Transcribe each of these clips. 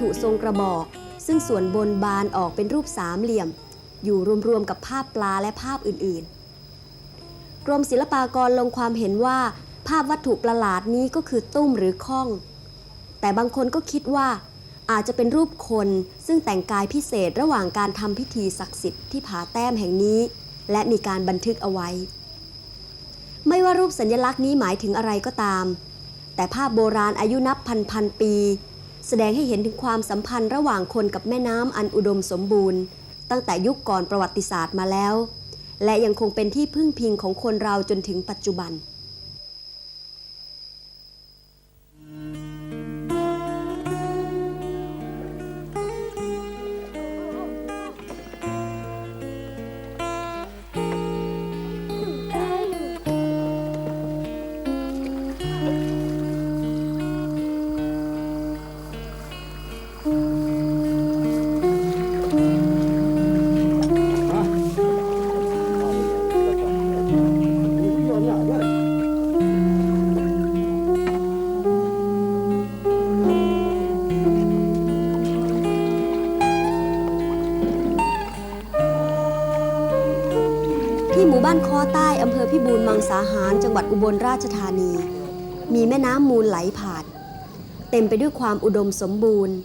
ถุทรงกระบอก ซึ่งส่วนบนบานออกเป็นรูปสามเหลี่ยม อยู่รวมๆกับภาพปลาและภาพอื่นๆ กรมศิลปากรลงความเห็นว่า ภาพวัตถุประหลาดนี้ก็คือตุ้มหรือข้อง แต่บางคนก็คิดว่า อาจจะเป็นรูปคนซึ่งแต่งกายพิเศษระหว่างการทำพิธีศักดิ์สิทธิ์ที่ผาแต้มแห่งนี้ และมีการบันทึกเอาไว้ ไม่ว่ารูปสัญลักษณ์นี้หมายถึงอะไรก็ตามแต่ภาพโบราณอายุนับพันพันๆปี แสดงให้เห็นถึงความสัมพันธ์ระหว่างคนกับแม่น้ำอันอุดมสมบูรณ์ ตั้งแต่ยุคก่อนประวัติศาสตร์มาแล้ว และยังคงเป็นที่พึ่งพิงของคนเราจนถึงปัจจุบัน บ้านคอใต้อำเภอพิบูลมังสาหาร จังหวัดอุบลราชธานี มีแม่น้ำมูลไหลผ่าน เต็มไปด้วยความอุดมสมบูรณ์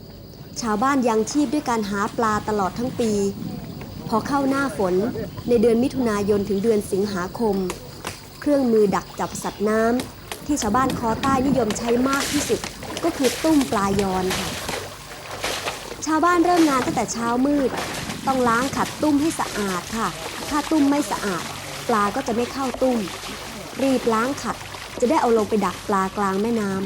ชาวบ้านยังชีพด้วยการหาปลาตลอดทั้งปี พอเข้าหน้าฝนในเดือนมิถุนายนถึงเดือนสิงหาคม เครื่องมือดักจับสัตว์น้ำที่ชาวบ้านคอใต้นิยมใช้มากที่สุด ก็คือตุ้มปลายอนค่ะ ชาวบ้านเริ่มงานตั้งแต่เช้ามืด ต้องล้างขัดตุ้มให้สะอาดค่ะ ถ้าตุ้มไม่สะอาด ปลาก็จะไม่เข้าตุ้ม รีบล้างขัด จะได้เอาลงไปดักปลากลางแม่น้ำ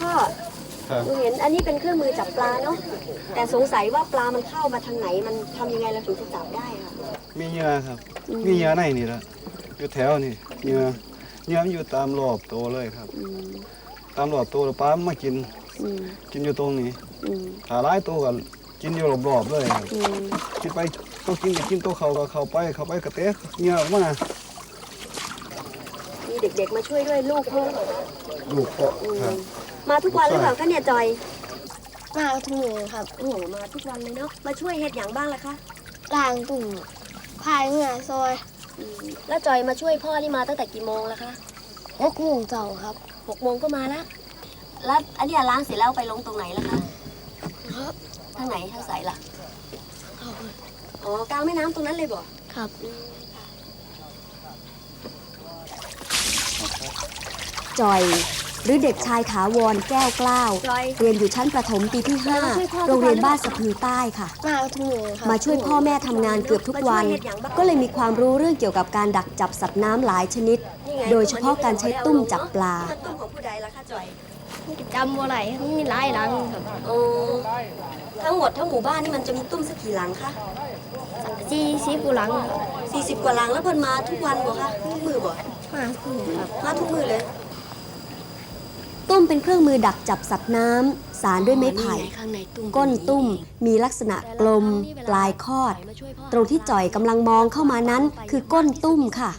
พ่อครับหนูเห็นอันนี้เป็นเครื่องมือจับปลาเนาะแต่สงสัยว่าปลามันเข้ามาทางไหนมันทำยังไงเราถึงจะจับได้ค่ะมีเหยื่อครับ มีเหยื่อในนี่ละอยู่แถวนี่เหยื่อเหยื่อมันอยู่ตามรอบตัวเลยครับอืมตามรอบตัวแล้วปลามันมากินอืม กินอยู่ตรงนี้อืมถ้าหลายตัวก็กินอยู่รอบๆเลยครับอืมกินไปต้องกินกับกินตัวเขาก็เข้าไปเข้าไปกระเตะเหงื่อออกมามีเด็กๆมาช่วยด้วยลูกพ่อเหรอคะลูกเพาะครับมาทุกวันหรือเปล่าคะเนี่ยจอยมาทุกมือครับโอ้โหมาทุกวันเลยเนาะมาช่วยเฮ็ดอย่างบ้างล่ะคะล้างตุ่มพายเหงื่อซอยอืมแล้วจอยมาช่วยพ่อนี่มาตั้งแต่กี่โมงแล้วคะหกโมงเจ้าครับหกโมงก็มาแล้ว แล้วอันเนี้ยล้างเสร็จแล้วไปลงตรงไหนล่ะคะครับทางไหนทางใสล่ะอ๋อกลางแม่น้ำตรงนั้นเลยบ่ครับจอย หรือเด็กชายถาวรแก้วกล้าวจอยเรียนอยู่ชั้นประถมปีที่มาช่วยพ่อ5โรงเรียนบ้านสะพือใต้ค่ะมาทุกมือครับมาช่วยพ่อแม่ทำงานเกือบทุกวัน ก็เลยมีความรู้เรื่องเกี่ยวกับการดักจับสัตว์น้ำหลายชนิด โดยเฉพาะการใช้ตุ้มจับปลาตุ้มของผู้ใดล่ะคะจอยจำว่าไรมันมีหลายหลังครับโอ้ทั้งหมดทั้งหมู่บ้านนี่มันจะมีตุ้มสักกี่หลังคะสี่สิบกว่าหลังครับ40กว่าหลังแล้วเพิ่นมาทุกวันบ่คะทุกมือบ่มาทุกมือครับมาทุกมือเลย ตุ้มเป็นเครื่องมือดักจับสัตว์น้ำสารด้วยไม้ไผ่ข้างในตุ้มก้นตุ้มมีลักษณะกลม ปลายคอด ตรงที่จ่อยกำลังมองเข้ามานั้นคือก้นตุ้มค่ะ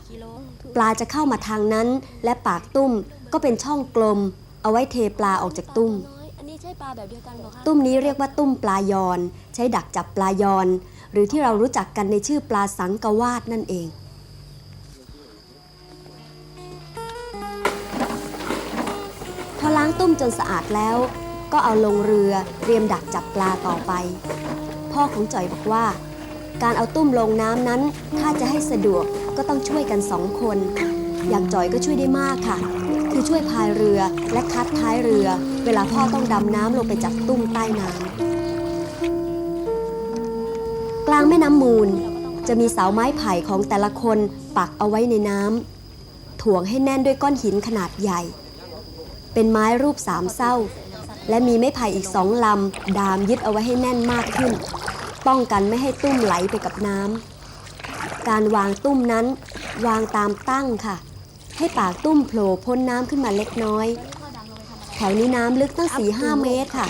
ปลาจะเข้ามาทางนั้น และปากตุ้มก็เป็นช่องกลม เอาไว้เทปลาออกจากตุ้มอันนี้ใช่ปลาแบบเดียวกันเหรอคะตุ้มนี้เรียกว่าตุ้มปลายอน ใช้ดักจับปลายอน หรือที่เรารู้จักกันในชื่อปลาสังกวาดนั่นเอง อล้างตุ้มจนสะอาดแล้ว ก็เอาลงเรือเตรียมดักจับปลาต่อไป พ่อของจ่อยบอกว่า การเอาตุ้มลงน้ำนั้น ถ้าจะให้สะดวกก็ต้องช่วยกันสองคน อย่างจ่อยก็ช่วยได้มากค่ะ คือช่วยพายเรือและคัดท้ายเรือ เวลาพ่อต้องดำน้ำลงไปจับตุ้มใต้น้ำกลางแม่น้ำมูลจะมีเสาไม้ไผ่ของแต่ละคนปักเอาไว้ในน้ำถ่วงให้แน่นด้วยก้อนหินขนาดใหญ่ เป็นไม้รูปสามเศร้า และมีไม้ไผ่อีกสองลำ ดามยึดเอาไว้ให้แน่นมากขึ้น ป้องกันไม่ให้ตุ้มไหลไปกับน้ำ การวางตุ้มนั้น วางตามตั้งค่ะ ให้ปากตุ้มโผล่พ้นน้ำขึ้นมาเล็กน้อย แถวนี้น้ำลึกตั้ง4 5เมตรค่ะ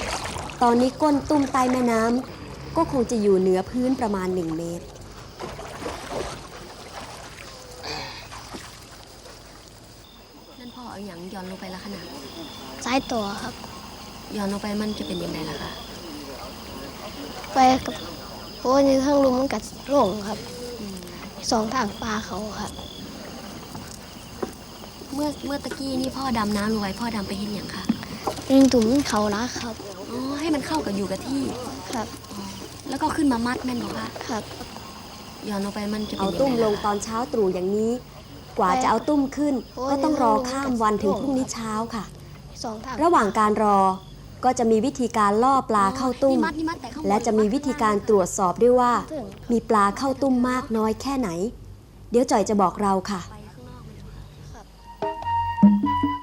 ตอนนี้ก้นตุ้มใต้แม่น้ำก็คงจะอยู่เหนือพื้นประมาณ1เมตรนั่นพ่อเอาอย่างย่อนลงไปละขนาด สายตัวครับหย่อนลงไปมันจะเป็นยังไงล่ะคะไปกับโอ้ยนี่ทั้งลุมมันกัดลงครับสองทางปลาเขาครับ เมื่อเมื่อตะกี้นี่พ่อดำน้ำลงไปพ่อดำไปเห็นอย่างคะยิงตุ่มเขารักครับอ๋อให้มันเข้ากับอยู่กับที่ครับ แล้วก็ขึ้นมามัดแม่นบอกว่าครับหย่อนลงไปมันจะเป็นเอายังไงตุ้มลงล่ะตอนเช้าตรู่อย่างนี้ กว่าจะเอาตุ้มขึ้น ก็ต้องรอข้ามวันถึงพรุ่งนี้เช้าค่ะ สองทางระหว่างการรอก็จะมีวิธีการล่อปลาเข้าตุ้ม นี่มัดนี่มัดแต่ข้างบนและจะมีวิธีการตรวจสอบด้วยว่าถึงมีปลาเข้าตุ้มมากน้อยแค่ไหน เดี๋ยวจ่อยจะบอกเราค่ะ ไปข้างนอกมันจะมันจ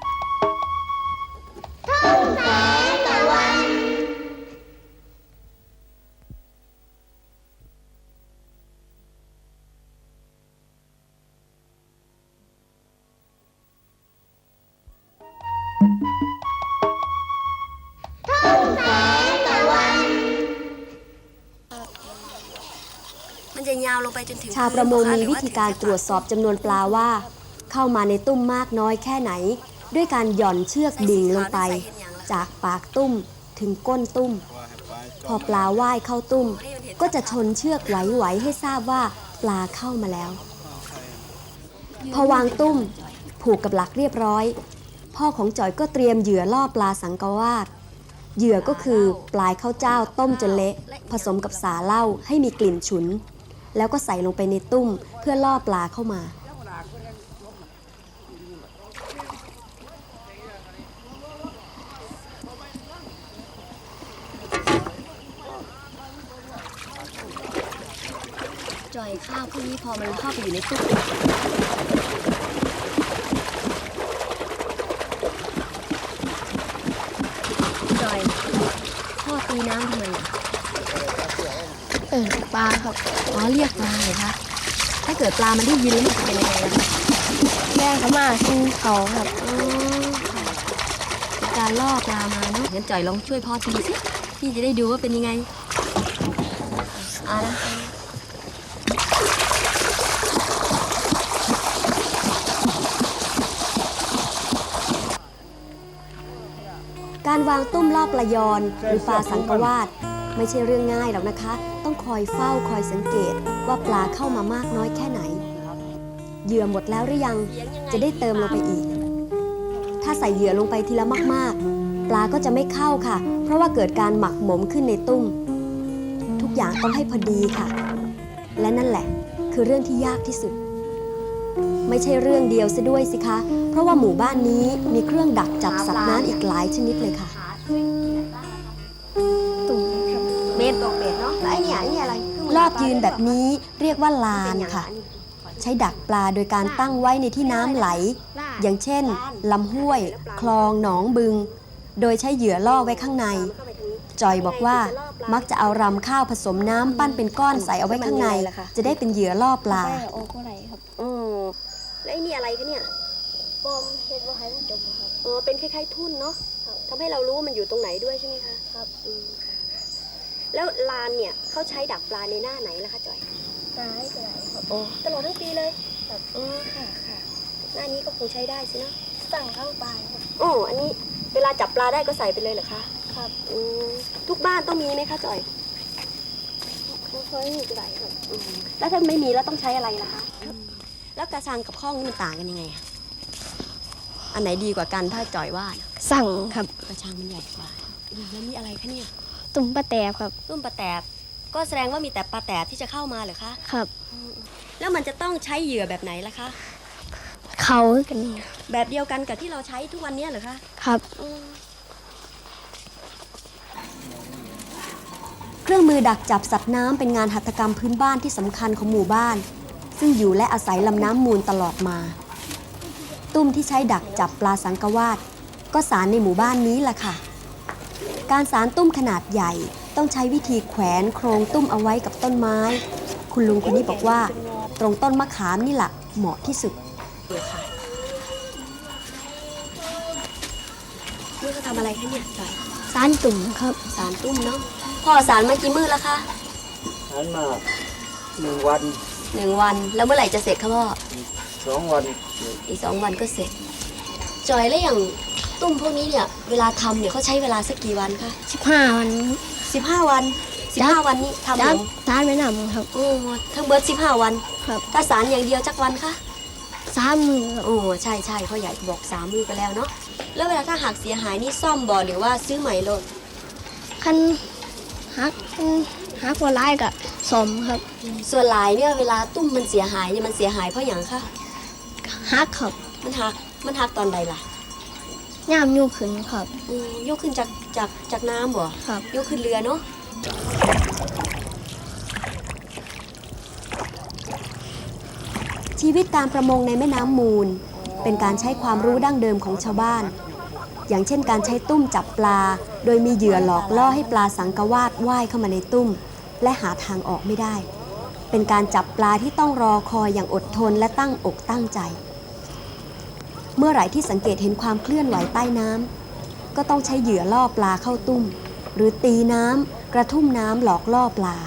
ชาวประมงมีวิธีการตรวจสอบจำนวนปลาว่า เข้ามาในตุ้มมากน้อยแค่ไหน ด้วยการหย่อนเชือกดิ่งลงไป จากปากตุ้มถึงก้นตุ้ม พอปลาว่ายเข้าตุ้ม ก็จะชนเชือกไหวๆให้ทราบว่าปลาเข้ามาแล้ว พอวางตุ้ม ผูกกับหลักเรียบร้อย พ่อของจอยก็เตรียมเหยื่อล่อปลาสังกวาดเหยื่อก็คือปลายข้าวเจ้าต้มจนเละ ผสมกับสาเหล้าให้มีกลิ่นฉุน แล้วก็ใส่ลงไปในตุ้มเพื่อล่อปลาเข้ามา จอยข้าวพวกนี้พอมันเข้าไปอยู่ในตู้จ่อยพ่อตีน้ำทำไมอะ ปลาครับอ๋อเรียกปลาเหรอคะถ้าเกิดปลามันได้ยินแล้วมันจะเป็นยังไงครัแย่งเขามากินเขาครับการล่อปลามาเนาะงั้นจ่อยลองช่วยพ่อทีสิพี่จะได้ดูว่าเป็นยังไงเอาละการวางตุ้มล่อปลายอนหรือปลาสังกวาด ไม่ใช่เรื่องง่ายหรอกนะคะ องคอยเฝ้าคอยสังเกตว่าปลาเข้ามามากน้อยแค่ไหน เหยื่อหมดแล้วหรือยังจะได้เติมลงไปอีก ถ้าใส่เหยื่อลงไปทีละมากๆ ปลาก็จะไม่เข้าค่ะ เพราะว่าเกิดการหมักหมมขึ้นในตุ้ม ทุกอย่างต้องให้พอดีค่ะ และนั่นแหละคือเรื่องที่ยากที่สุด ไม่ใช่เรื่องเดียวซะด้วยสิคะ เพราะว่าหมู่บ้านนี้มีเครื่องดักจับสัตว์น้ำอีกหลายชนิดเลยค่ะ เนาะแล้วไอ้เนี่ยไอ้เนี่ยอะไรเคงมืรอบยืนแบบนี้เรียกว่าลานค่ะ ใช้ดักปลาโดยการตั้งไว้ในที่น้ำไหล อย่างเช่นลำห้วย คลองหนองบึง โดยใช้เหยื่อล่อไว้ข้างใน จอยบอกว่ามักจะเอารำข้าวผสมน้ำปั้นเป็นก้อนใส่เอาไว้ข้างใน จะได้เป็นเหยื่อล่อปลาโอ้โหไหนครับอ๋อแล้วไอ้นี่อะไรคะเนี่ยบอมเห็ดว่าให้มันจมครับอ๋อเป็นคล้ายๆทุ่นเนาะทำให้เรารู้ว่ามันอยู่ตรงไหนด้วยใช่ไหมคะครับอืมค่ะ แล้วลานเนี่ยเขาใช้ดักปลาในหน้าไหนล่ะคะจอยได้ก็ได้ครับโอ้ตลอดทั้งปีเลยครับอ๋อค่ะค่ะหน้านี้ก็คงใช้ได้สินะสั่งข้างปลายครับอ๋ออันนี้เวลาจับปลาได้ก็ใส่ไปเลยเหรอคะครับอืมทุกบ้านต้องมีไหมคะจอยไม่ค่อยมีก็ได้ครับอืมแล้วถ้าไม่มีแล้วต้องใช้อะไรล่ะคะแล้วกระชังกับข้องนี่มันต่างกันยังไงอะอันไหนดีกว่ากันถ้าจอยว่านะสั่งครับกระชังมันใหญ่กว่าอืมแล้วนี่อะไรคะเนี่ย ตุ่มปลาแตบครับ ตุ้มปลาแตบ ก็แสดงว่ามีแต่ปลาแตบที่จะเข้ามาเหรอคะ ครับ แล้วมันจะต้องใช้เหยื่อแบบไหนล่ะคะ เขากันแบบเดียวกันกับที่เราใช้ทุกวันเนี้ยเหรอคะครับเครื่องมือดักจับสัตว์น้ำเป็นงานหัตถกรรมพื้นบ้านที่สำคัญของหมู่บ้าน ซึ่งอยู่และอาศัยลำน้ำมูลตลอดมา ตุ้มที่ใช้ดักจับปลาสังกวาดก็สารในหมู่บ้านนี้แหละค่ะ การสารตุ้มขนาดใหญ่ ต้องใช้วิธีแขวนโครงตุ้มเอาไว้กับต้นไม้ คุณลุงคนนี้บอกว่า ตรงต้นมะขามนี่แหละเหมาะที่สุดนี่เขาทำอะไรคะเนี่ยจอยสารตุ่มครับสารตุ้มเนาะพ่อสารมากี่มื้อแล้วคะหันมาหนึ่งวันหนึ่งวันแล้วเมื่อไหร่จะเสร็จคะพ่อสองวันอีกสองวันก็เสร็จ จอยแล้วอย่าง ตุ้มพวกนี้เนี่ยเวลาทำเนี่ยเขาใช้เวลาสักกี่วันคะสิบห้าวันสิบห้าวันสิบห้าวันนี้ทำเหรจัอบสารไม่นำครับ โอ้ทั้งเบิร์ดสิบห้าวันครับ ถ้าสารอย่างเดียวจักวันคะสามมือครับโอ้ใช่ใช่พ่อใหญ่บอกสามมือไปแล้วเนาะแล้วเวลาถ้าหากเสียหายนี่ซ่อมบ่หรือว่าซื้อใหม่โลดคันฮักฮักว่าร้ายกับสมครับส่วนหลายเนี่ยเวลาตุ้มมันเสียหายเนี่ยมันเสียหายเพราะอย่างคะฮักครับมันหักมันหักตอนใดล่ะ ย่ามยูขึ้นครับ อืมยกขึ้นจากจากจากน้ำบ่ครับ ยกขึ้นเรือเนาะชีวิตการประมงในแม่น้ำมูล เป็นการใช้ความรู้ดั้งเดิมของชาวบ้าน อย่างเช่นการใช้ตุ้มจับปลา โดยมีเหยื่อหลอกล่อให้ปลาสังกวาดว่ายเข้ามาในตุ้ม และหาทางออกไม่ได้ เป็นการจับปลาที่ต้องรอคอยอย่างอดทนและตั้งอกตั้งใจ เมื่อไหร่ที่สังเกตเห็นความเคลื่อนไหวใต้น้ำก็ต้องใช้เหยื่อล่อปลาเข้าตุ้ม หรือตีน้ำกระทุ่มน้ำหลอกล่อปลา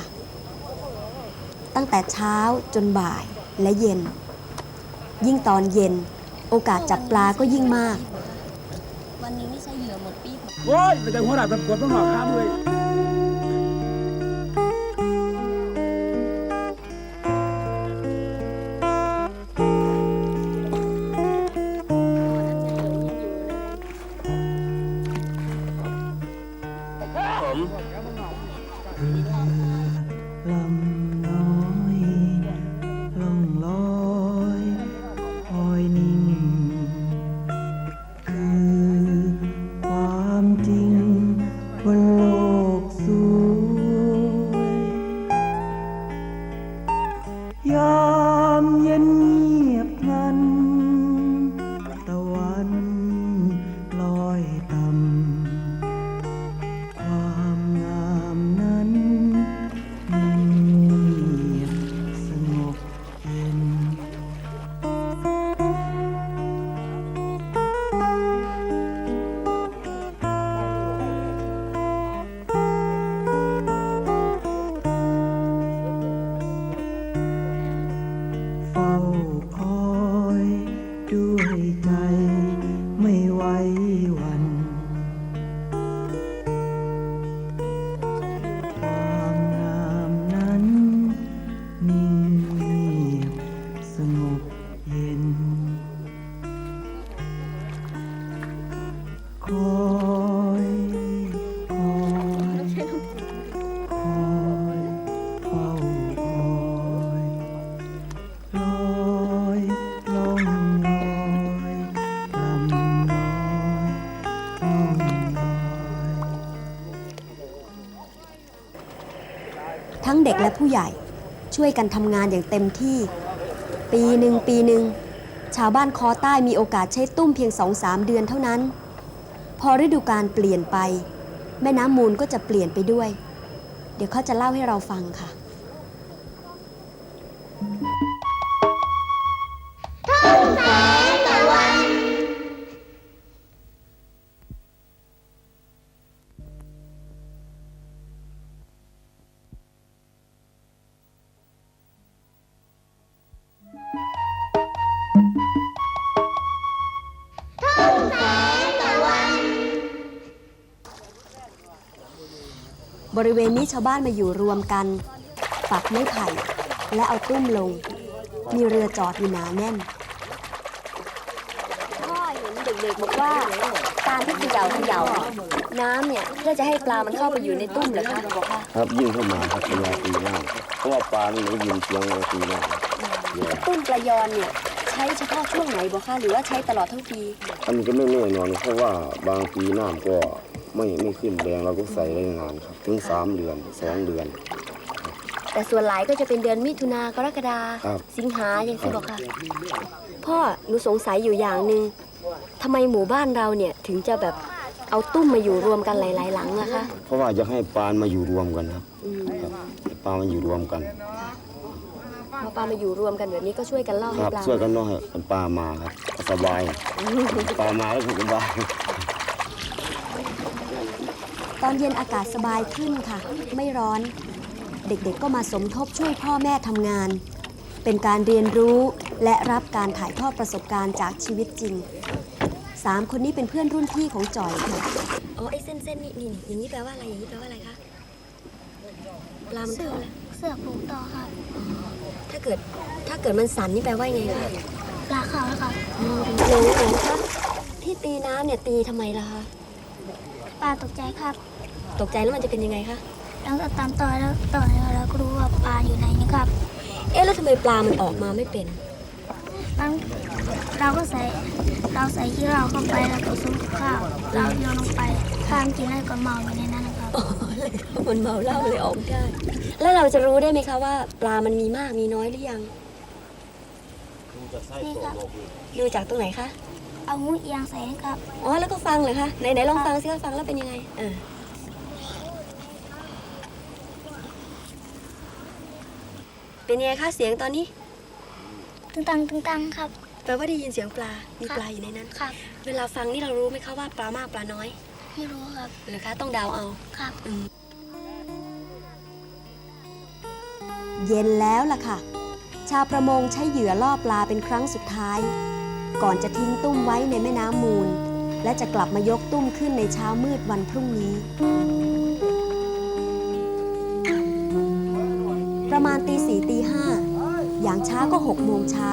ตั้งแต่เช้าจนบ่ายและเย็น ยิ่งตอนเย็น โอกาสจับปลาก็ยิ่งมาก วันหนึงนี่ใช้เหยื่อหมดปีกโอ้ยไม่แต่หัวหน้าตำรวจต้องหลอกข้ามเลย กและผู้ใหญ่ ช่วยกันทำงานอย่างเต็มที่ ปีหนึ่งปีหนึ่งชาวบ้านคอใต้มีโอกาสใช้ตุ้มเพียงสองสามเดือนเท่านั้น พอฤดูกาลเปลี่ยนไป แม่น้ำมูลก็จะเปลี่ยนไปด้วย เดี๋ยวเขาจะเล่าให้เราฟังค่ะ ริเวณนี้ชาวบ้านมาอยู่รวมกัน ปักไม้ไผ่ และเอาตุ้มลง มีเรือจอดอยู่หนาแน่น พ่อเห็นเด็กๆบอกว่าการที่เขย่าเขย่าน้ำเนี่ยเพื่อจะให้ปลามันเข้าไปอยู่ในตุ้มเหรอคะบอกค่ะครับยิ่งเข้ามาครับเวลาตีน้ำเพราะว่าปลามันได้ยินเสียงเวลาตีน้ำเนี่ยตุ้มปลายอนเนี่ยใช้เฉพาะช่วงไหนบอกคะหรือว่าใช้ตลอดทั้งปี อันนี้ก็ไม่แน่นอนเพราะว่าบางปีน้ำก็ ไม่ไม่ขึ้นแรงเราก็ใส่ได้นานครับถึงสามเดือนสองเดือน แต่ส่วนหลายก็จะเป็นเดือนมิถุนากรกฎาครับสิงหาอย่างที่บอกค่ะ พ่อหนูสงสัยอยู่อย่างหนึ่งทำไมหมู่บ้านเราเนี่ยถึงจะแบบเอาตุ้มมาอยู่รวมกันหลาย ๆ หลังล่ะคะเพราะว่าจะให้ปลามาอยู่รวมกันครับอืมครับให้ปลามาอยู่รวมกันพอปลามาอยู่รวมกันแบบนี้ก็ช่วยกันล่อคให้รับปลาช่วยกันน้อยให้ปลามาครับสบายปลามาแล้วผมสบาย ตอนเย็นอากาศสบายขึ้นค่ะ ไม่ร้อน เด็กๆก็มาสมทบช่วยพ่อแม่ทำงาน เป็นการเรียนรู้และรับการถ่ายทอดประสบการณ์จากชีวิตจริงสามคนนี้เป็นเพื่อนรุ่นพี่ของจอยค่ะอ๋อไอ้เส้นเส้นๆนี่นี่อย่างนี้แปลว่าอะไรอย่างนี้แปลว่าอะไรคะปลามันเข้าแล้วเสือกผูกต่อครับถ้าเกิดถ้าเกิดมันสั่นนี่แปลว่ายังไงคะปลาขาวแล้วครับหนูหนูคะที่ตีน้ำเนี่ยตีทำไมล่ะคะปลาตกใจครับ ตกใจแล้วมันจะเป็นยังไงคะแล้วก็ตามต่อยแล้วต่อยแล้วก็รู้ว่าปลาอยู่ไหนนะครับ เอ๊ะแล้วทำไมปลามันออกมาไม่เป็นนั้นเราก็ใส่เราใส่ที่เราเข้าไปแล้วก็ซุปกับข้าวเราโยนลงไปข้ามกินแล้วก็เมาอยู่ในนั้นนะครับมันเมาเหล้าเลยออกไม่ได้ แล้วเราจะรู้ได้ไหมคะว่า ปลามันมีมากมีน้อยหรือยังนี่ครับดูจากตรงไหนคะเอามุ้งเอียงใส่นะครับอ๋อแล้วก็ฟังเลยคะไหนไหนลองฟังสิคะฟังแล้วเป็นยังไงเออ เป็นยังไงคะเสียงตอนนี้ตึงตังตึงตังครับ แปลว่าได้ยินเสียงปลา มีปลาอยู่ในนั้น ครับ เวลาฟังนี่เรารู้ไหมคะว่าปลามากปลาน้อย ไม่รู้ครับหรือคะต้องเดาเอา ครับ เย็นแล้วล่ะค่ะ ชาวประมงใช้เหยื่อล่อปลาเป็นครั้งสุดท้าย ก่อนจะทิ้งตุ้มไว้ในแม่น้ำมูล และจะกลับมายกตุ้มขึ้นในเช้ามืดวันพรุ่งนี้ ประมาณตีสี่ตีห้าอย่างช้าก็หกโมงเช้า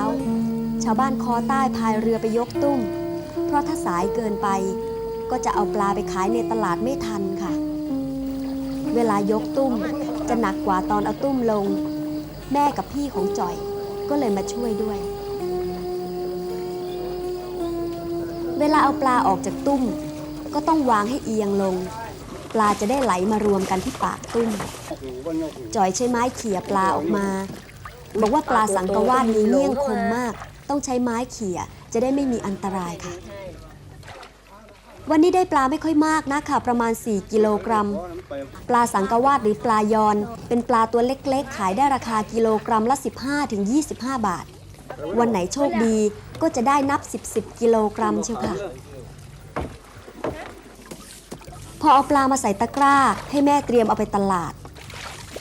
ชาวบ้านคอใต้พายเรือไปยกตุ้ม เพราะถ้าสายเกินไป ก็จะเอาปลาไปขายในตลาดไม่ทันค่ะ เวลายกตุ้มจะหนักกว่าตอนเอาตุ้มลง แม่กับพี่ของจ่อยก็เลยมาช่วยด้วย เวลาเอาปลาออกจากตุ้ม ก็ต้องวางให้เอียงลง ปลาจะได้ไหลมารวมกันที่ปากตุ้มจ่อยใช้ไม้เขี่ยปลาออกมาบอกว่าปลาสังกะวาดมีเงี้ยงคมมาก ต้องใช้ไม้เขี่ยจะได้ไม่มีอันตรายค่ะ วันนี้ได้ปลาไม่ค่อยมากนะค่ะ ประมาณ 4 กิโลกรัม ปลาสังกะวาดหรือปลายอน เป็นปลาตัวเล็กๆ ขายได้ราคากิโลกรัมละ 15-25 บาท วันไหนโชคดีก็จะได้นับ 10 10 กิโลกรัมเชียวค่ะ พอเอาปลามาใส่ตะกร้าให้แม่เตรียมเอาไปตลาด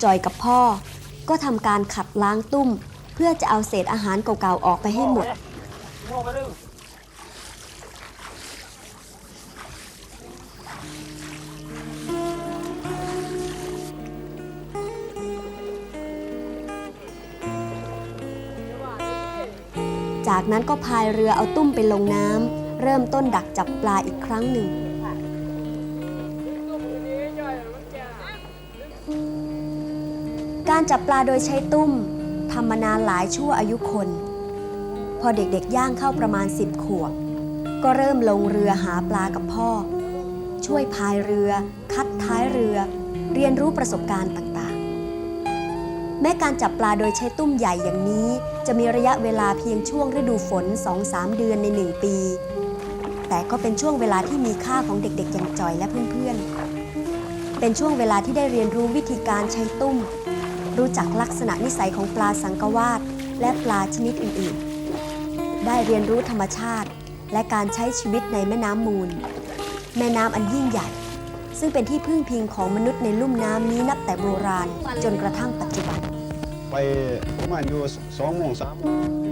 จอยกับพ่อก็ทำการขัดล้างตุ้ม เพื่อจะเอาเศษอาหารเก่าๆออกไปให้หมด จากนั้นก็พายเรือเอาตุ้มไปลงน้ำเริ่มต้นดักจับปลาอีกครั้งหนึ่ง การจับปลาโดยใช้ตุ้มทำมานานหลายชั่วอายุคน พอเด็กๆย่างเข้าประมาณ10ขวบ ก็เริ่มลงเรือหาปลากับพ่อ ช่วยพายเรือ คัดท้ายเรือ เรียนรู้ประสบการณ์ต่างๆ แม้การจับปลาโดยใช้ตุ้มใหญ่อย่างนี้ จะมีระยะเวลาเพียงช่วงฤดูฝน 2-3 เดือนใน 1 ปี แต่ก็เป็นช่วงเวลาที่มีค่าของเด็กๆอย่างจอยและเพื่อนๆ เป็นช่วงเวลาที่ได้เรียนรู้วิธีการใช้ตุ้ม รู้จักลักษณะนิสัยของปลาสังกวาสและปลาชนิดอื่นๆ ได้เรียนรู้ธรรมชาติ และการใช้ชีวิตในแม่น้ำมูล แม่น้ำอันยิ่งใหญ่ ซึ่งเป็นที่พึ่งพิงของมนุษย์ในลุ่มน้ำนี้นับแต่โบราณจนกระทั่งปัจจุบัน ไปประมาณอยู่สองโมงสามโมง